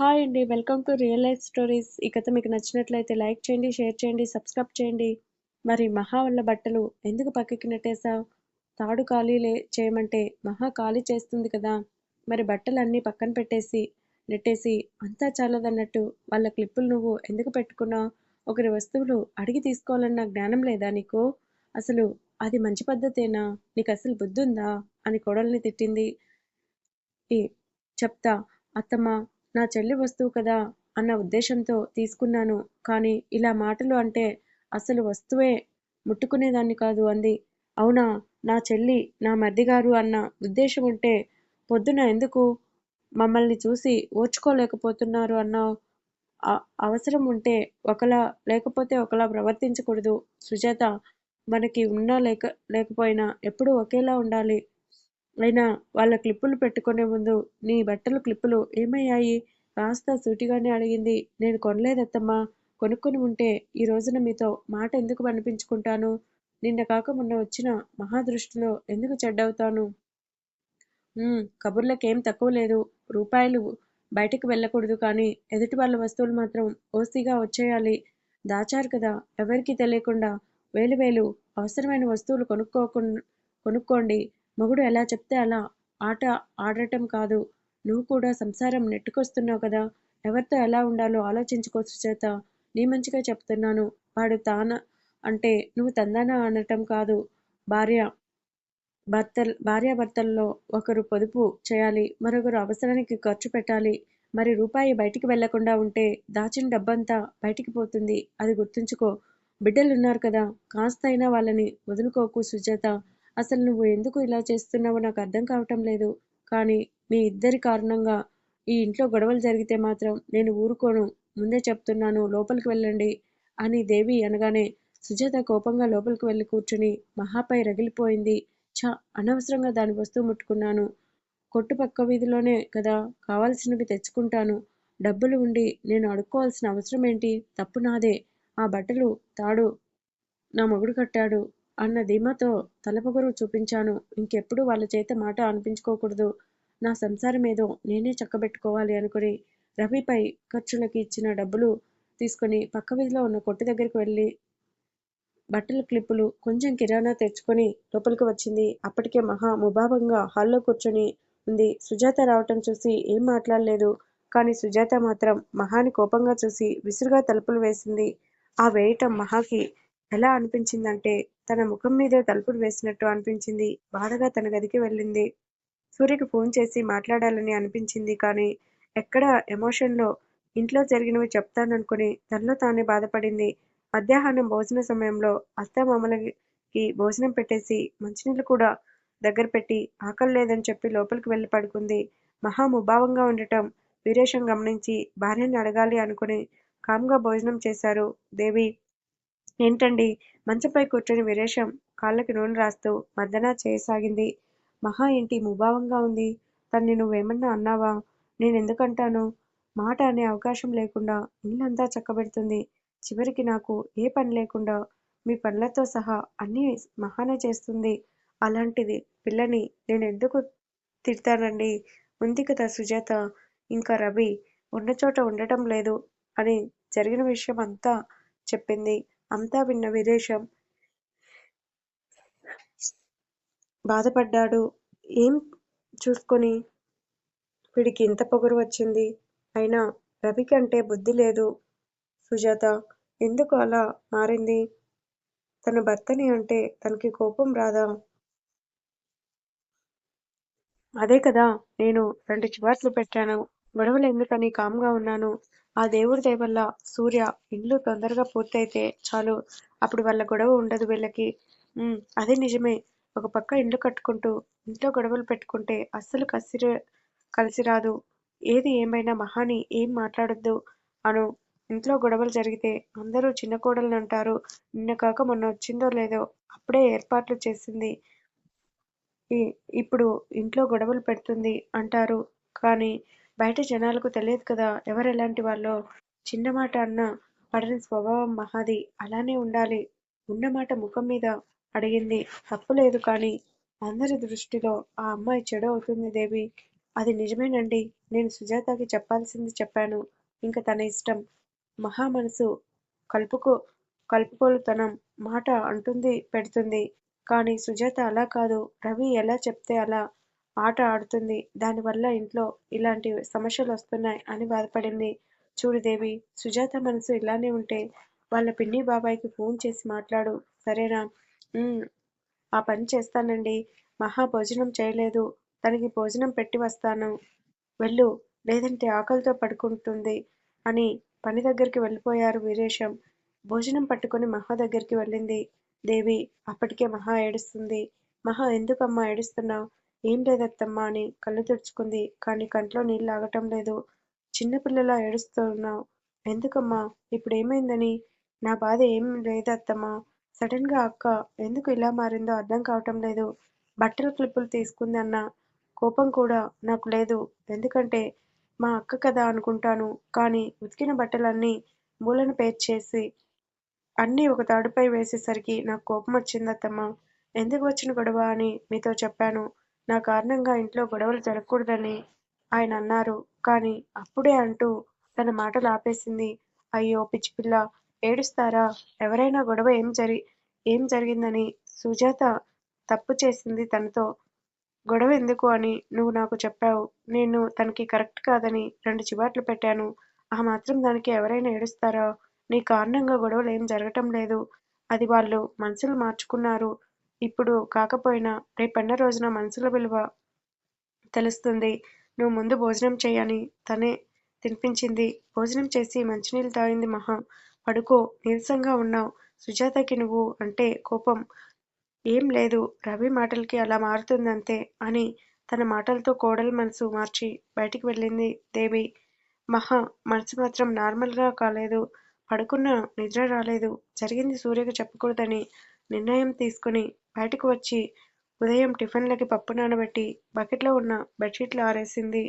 Hi అండి. Welcome to real life stories. ఈ కథ మీకు నచ్చినట్లయితే లైక్ చేయండి షేర్ చేయండి సబ్స్క్రైబ్ చేయండి. మరి మహా వల్ల బట్టలు ఎందుకు పక్కకి నెట్టేశావు? తాడు ఖాళీ లే చేయమంటే మహా ఖాళీ చేస్తుంది కదా. మరి బట్టలన్నీ పక్కన పెట్టేసి నెట్టేసి అంతా చాలదన్నట్టు వాళ్ళ క్లిప్పులు నువ్వు ఎందుకు పెట్టుకున్నావు? ఒకరి వస్తువులు అడిగి తీసుకోవాలన్న జ్ఞానం లేదా నీకు? అసలు అది మంచి పద్ధతేనా? నీకు అసలు బుద్ధి ఉందా అని కోడల్ని తిట్టింది. ఈ చెప్తా అత్తమ్మ నా చెల్లి వస్తువు కదా అన్న ఉద్దేశంతో తీసుకున్నాను. కానీ ఇలా మాటలు అంటే అసలు వస్తువే ముట్టుకునేదాన్ని కాదు అంది. అవునా నా చెల్లి నా మర్దిగారు అన్న ఉద్దేశం ఉంటే పొద్దున ఎందుకు మమ్మల్ని చూసి ఓర్చుకోలేకపోతున్నారు అన్నావు అవసరం ఉంటే ఒకలా లేకపోతే ఒకలా ప్రవర్తించకూడదు. సుజాత మనకి ఉన్నా లేక లేకపోయినా ఎప్పుడూ ఒకేలా ఉండాలి. అయినా వాళ్ళ క్లిప్పులు పెట్టుకునే ముందు నీ బట్టలు క్లిప్పులు ఏమయ్యాయి? కాస్త సూటిగానే అడిగింది. నేను కొనలేదత్తమ్మా. కొనుక్కొని ఉంటే ఈ రోజున మీతో మాట ఎందుకు అనిపించుకుంటాను నిన్న కాక మొన్న వచ్చిన మహాదృష్టిలో ఎందుకు చెడ్డవుతాను? కబుర్లకేం తక్కువ లేదు. రూపాయలు బయటకు వెళ్ళకూడదు కానీ ఎదుటి వాళ్ళ వస్తువులు మాత్రం ఓసిగా వచ్చేయాలి. దాచారు కదా. ఎవరికీ తెలియకుండా వేలు వేలు అవసరమైన వస్తువులు కొనుక్కోకు కొనుక్కోండి. మొగుడు ఎలా చెప్తే అలా. ఆట ఆడటం కాదు. నువ్వు కూడా సంసారం నెట్టుకొస్తున్నావు కదా. ఎవరితో ఎలా ఉండాలో ఆలోచించుకో సుచేత నీ మంచిగా చెప్తున్నాను. వాడు తాన అంటే నువ్వు తందాన అనటం కాదు. భార్య భర్త భార్యాభర్తల్లో ఒకరు పొదుపు చేయాలి. మరొకరు అవసరానికి ఖర్చు పెట్టాలి. మరి రూపాయి బయటికి వెళ్ళకుండా ఉంటే దాచిన డబ్బంతా బయటికి పోతుంది. అది గుర్తుంచుకో. బిడ్డలున్నారు కదా. కాస్త అయినా వాళ్ళని వదులుకోకు సుజాత. అసలు నువ్వు ఎందుకు ఇలా చేస్తున్నావో నాకు అర్థం కావటం లేదు. కానీ మీ ఇద్దరి కారణంగా ఈ ఇంట్లో గొడవలు జరిగితే మాత్రం నేను ఊరుకోను. ముందే చెప్తున్నాను లోపలికి వెళ్ళండి అని దేవి అనగానే సుజాత కోపంగా లోపలికి వెళ్ళి కూర్చుని మహాపై రగిలిపోయింది. ఛ అనవసరంగా దాని వస్తువు ముట్టుకున్నాను. కొట్టు పక్క వీధిలోనే కదా కావాల్సినవి తెచ్చుకుంటాను. డబ్బులు ఉండి నేను అడుక్కోవాల్సిన అవసరం ఏంటి? తప్పు నాదే. ఆ బట్టలు తాడు. నా మొగుడు కట్టాడు. అన్న ధీమాతో తలపగురు చూపించాను. ఇంకెప్పుడు వాళ్ళ చేత మాట అనిపించుకోకూడదు. నా సంసారం ఏదో నేనే చక్కబెట్టుకోవాలి అనుకుని రవిపై ఖర్చులకి ఇచ్చిన డబ్బులు తీసుకొని పక్క వీధిలో ఉన్న కొట్టు దగ్గరికి వెళ్ళి బట్టల క్లిప్పులు కొంచెం కిరాణా తెచ్చుకొని లోపలికి వచ్చింది. అప్పటికే మహా ముభావంగా హాల్లో కూర్చొని ఉంది. సుజాత రావటం చూసి ఏం మాట్లాడలేదు. కానీ సుజాత మాత్రం మహాని కోపంగా చూసి విసురుగా తలుపులు వేసింది. ఆ వేయటం మహాకి ఎలా అనిపించిందంటే తన ముఖం మీదే తలుపులు వేసినట్టు అనిపించింది. బాధగా తన గదికి వెళ్ళింది. సూర్యకి ఫోన్ చేసి మాట్లాడాలని అనిపించింది కానీ ఎక్కడ ఎమోషన్లో ఇంట్లో జరిగినవి చెప్తాననుకుని తనలో తానే బాధపడింది. మధ్యాహ్నం భోజన సమయంలో అత్తామామలకి భోజనం పెట్టేసి మంచినీళ్ళు కూడా దగ్గర పెట్టి ఆకలి లేదని చెప్పి లోపలికి వెళ్ళి పడుకుంది. మహా ముభావంగా ఉండటం వీరేశం గమనించి భార్యని అడగాలి అనుకుని కామ్గా భోజనం చేశారు. దేవి ఏంటండి? మంచంపై కూర్చొని వీరేశం కాళ్ళకి నూనె రాస్తూ మర్దనా చేయసాగింది. మహా ఏంటి? ముభావంగా ఉంది. తన్ని నువ్వేమన్నా అన్నావా? నేనెందుకంటాను? మాట అనే అవకాశం లేకుండా ఇల్లంతా చక్కబెడుతుంది. చివరికి నాకు ఏ పని లేకుండా మీ పనులతో సహా అన్నీ మహానే చేస్తుంది. అలాంటిది పిల్లని నేను ఎందుకు తిడతానండి? ఉంది కదా సుజాత. ఇంకా రవి ఉన్న చోట ఉండటం లేదు అని జరిగిన విషయం అంతా చెప్పింది. అంతా విన్న వీరేశం బాధపడ్డాడు. ఏం చూసుకొని? వీడికి ఇంత పొగరు వచ్చింది. అయినా రవికి అంటే బుద్ధి లేదు. సుజాత ఎందుకు అలా మారింది? తన భర్తని అంటే తనకి కోపం రాదా? అదే కదా నేను రెండు చివాట్లు పెట్టాను. గొడవలు ఎందుకని? కామ్గా ఉన్నాను. ఆ దేవుడి దయవల్ల సూర్య ఇల్లు తొందరగా పూర్తయితే చాలు. అప్పుడు వాళ్ళ గొడవ ఉండదు వీళ్ళకి. అదే నిజమే. ఒక పక్క ఇల్లు కట్టుకుంటూ ఇంట్లో గొడవలు పెట్టుకుంటే అస్సలు కసి కలిసి రాదు. ఏది ఏమైనా మహాని ఏం మాట్లాడొద్దు అను. ఇంట్లో గొడవలు జరిగితే అందరూ చిన్న కోడల్ని అంటారు. నిన్న కాక మొన్న వచ్చిందో లేదో అప్పుడే ఏర్పాట్లు చేసింది. ఇప్పుడు ఇంట్లో గొడవలు పెడుతుంది అంటారు. కానీ బయట జనాలకు తెలియదు కదా ఎవరు ఎలాంటి వాళ్ళో చిన్న మాట అన్నా పడని స్వభావం మహాది అలానే ఉండాలి ఉన్న మాట ముఖం మీద అడిగింది తప్పు లేదు కానీ అందరి దృష్టిలో ఆ అమ్మాయి చెడు అవుతుంది దేవి అది నిజమేనండి. నేను సుజాతకి చెప్పాల్సింది చెప్పాను. ఇంక తన ఇష్టం. మహా మనసు కలుపుకో కలుపుకోలుతనం మాట అంటుంది పెడుతుంది. కానీ సుజాత అలా కాదు. రవి ఎలా చెప్తే అలా ఆట ఆడుతుంది. దానివల్ల ఇంట్లో ఇలాంటి సమస్యలు వస్తున్నాయి అని బాధపడింది. చూడు దేవి, సుజాత మనసు ఇలానే ఉంటే వాళ్ళ పిన్ని బాబాయికి ఫోన్ చేసి మాట్లాడు. సరేనా? ఆ పని చేస్తానండి. మహా భోజనం చేయలేదు. తనకి భోజనం పెట్టి వస్తాను. వెళ్ళు. లేదంటే ఆకలితో పడుకుంటుంది అని పని దగ్గరికి వెళ్ళిపోయారు వీరేశం. భోజనం పట్టుకుని మహా దగ్గరికి వెళ్ళింది దేవి. అప్పటికే మహా ఏడుస్తుంది. మహా ఎందుకమ్మా ఏడుస్తున్నావ్? ఏం లేదత్తమ్మా అని కళ్ళు తెరుచుకుంది కానీ కంట్లో నీళ్ళు ఆగటం లేదు. చిన్నపిల్లలా ఏడుస్తున్నావు ఎందుకమ్మా? ఇప్పుడు ఏమైందని నా బాధ ఏం లేదత్తమ్మా. సడన్గా అక్క ఎందుకు ఇలా మారిందో అర్థం కావటం లేదు. బట్టల క్లిప్పులు తీసుకుంది అన్న కోపం కూడా నాకు లేదు. ఎందుకంటే మా అక్క కదా అనుకుంటాను. కానీ ఉతికిన బట్టలన్నీ మూలను పేర్చేసి అన్నీ ఒక తాడుపై వేసేసరికి నాకు కోపం వచ్చిందత్తమ్మ ఎందుకు వచ్చిన గొడవ అని మీతో చెప్పాను. నా కారణంగా ఇంట్లో గొడవలు జరగకూడదని ఆయన అన్నారు. కానీ అప్పుడే అంటూ తన మాటలు ఆపేసింది. అయ్యో పిచ్చిపిల్ల ఏడుస్తారా? ఎవరైనా గొడవ ఏం జరి ఏం జరిగిందని సుజాత తప్పు చేసింది తనతో గొడవ ఎందుకు అని నువ్వు నాకు చెప్పావు. నేను తనకి కరెక్ట్ కాదని రెండు చివాట్లు పెట్టాను. ఆ మాత్రం దానికి ఎవరైనా ఏడుస్తారా? నీ కారణంగా గొడవలు ఏం జరగటం లేదు. అది వాళ్ళు మనసులు మార్చుకున్నారు. ఇప్పుడు కాకపోయినా రేపన్న రోజున మనసుల విలువ తెలుస్తుంది. నువ్వు ముందు భోజనం చేయని తనే తినిపించింది. భోజనం చేసి మంచినీళ్ళు తాగింది మహా. పడుకో. నీరసంగా ఉన్నావు సుజాతకి నువ్వు అంటే కోపం ఏం లేదు. రవి మాటలకి అలా మారుతుందంతే అని తన మాటలతో కోడలి మనసు మార్చి బయటికి వెళ్ళింది దేవి. మహా మనసు మాత్రం నార్మల్గా కాలేదు. పడుకున్న నిద్ర రాలేదు. జరిగింది సూర్యకు చెప్పకూడదని నిర్ణయం తీసుకుని బయటకు వచ్చి ఉదయం టిఫిన్లకి పప్పు నానబెట్టి బకెట్లో ఉన్న బెడ్షీట్లు ఆరేసింది.